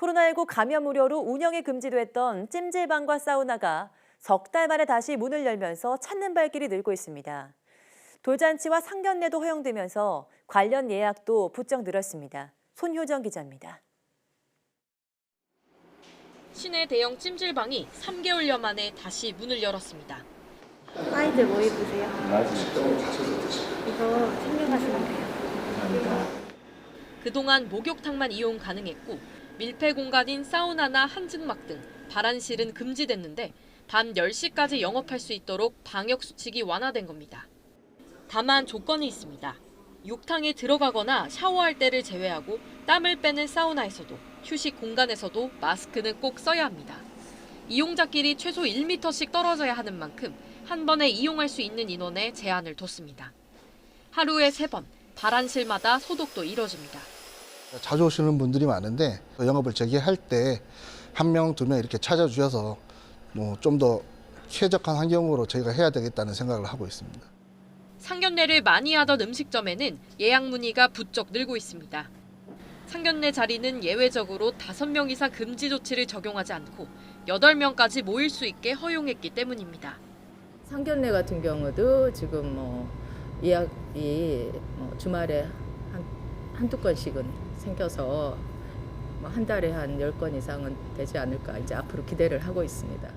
코로나19 감염 우려로 운영이 금지됐던 찜질방과 사우나가 석 달 만에 다시 문을 열면서 찾는 발길이 늘고 있습니다. 돌잔치와 상견례도 허용되면서 관련 예약도 부쩍 늘었습니다. 손효정 기자입니다. 시내 대형 찜질방이 3개월여 만에 다시 문을 열었습니다. 사이즈 뭐 입으세요? 이거 챙겨가시면 돼요. 그동안 목욕탕만 이용 가능했고 밀폐 공간인 사우나나 한증막 등 발안실은 금지됐는데 밤 10시까지 영업할 수 있도록 방역 수칙이 완화된 겁니다. 다만 조건이 있습니다. 욕탕에 들어가거나 샤워할 때를 제외하고 땀을 빼는 사우나에서도 휴식 공간에서도 마스크는 꼭 써야 합니다. 이용자끼리 최소 1m씩 떨어져야 하는 만큼 한 번에 이용할 수 있는 인원에 제한을 뒀습니다. 하루에 3번, 발안실마다 소독도 이뤄집니다. 자주 오시는 분들이 많은데 영업을 재개할 때 한 명, 두 명 이렇게 찾아주셔서 뭐 좀 더 쾌적한 환경으로 저희가 해야 되겠다는 생각을 하고 있습니다. 상견례를 많이 하던 음식점에는 예약 문의가 부쩍 늘고 있습니다. 상견례 자리는 예외적으로 5명 이상 금지 조치를 적용하지 않고 8명까지 모일 수 있게 허용했기 때문입니다. 상견례 같은 경우도 지금 뭐 예약이 뭐 주말에 한, 한두 건씩은 생겨서 뭐 한 달에 한 10건 이상은 되지 않을까 이제 앞으로 기대를 하고 있습니다.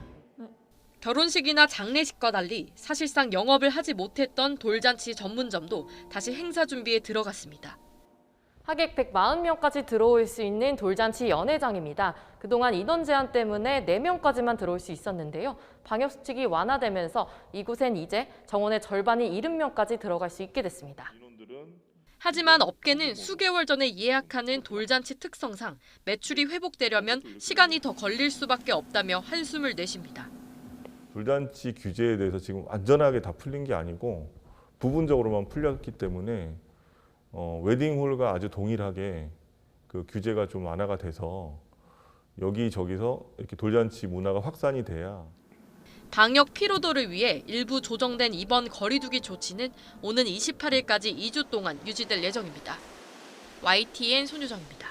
결혼식이나 장례식과 달리 사실상 영업을 하지 못했던 돌잔치 전문점도 다시 행사 준비에 들어갔습니다. 하객 140명까지 들어올 수 있는 돌잔치 연회장입니다. 그동안 인원 제한 때문에 4명까지만 들어올 수 있었는데요. 방역 수칙이 완화되면서 이곳엔 이제 정원의 절반인 70명까지 들어갈 수 있게 됐습니다. 하지만 업계는 수개월 전에 예약하는 돌잔치 특성상 매출이 회복되려면 시간이 더 걸릴 수밖에 없다며 한숨을 내쉽니다. 돌잔치 규제에 대해서 지금 완전하게 다 풀린 게 아니고 부분적으로만 풀렸기 때문에 어, 웨딩홀과 아주 동일하게 그 규제가 좀 완화가 돼서 여기저기서 이렇게 돌잔치 문화가 확산이 돼야 방역 피로도를 위해 일부 조정된 이번 거리두기 조치는 오는 28일까지 2주 동안 유지될 예정입니다. YTN 손유정입니다.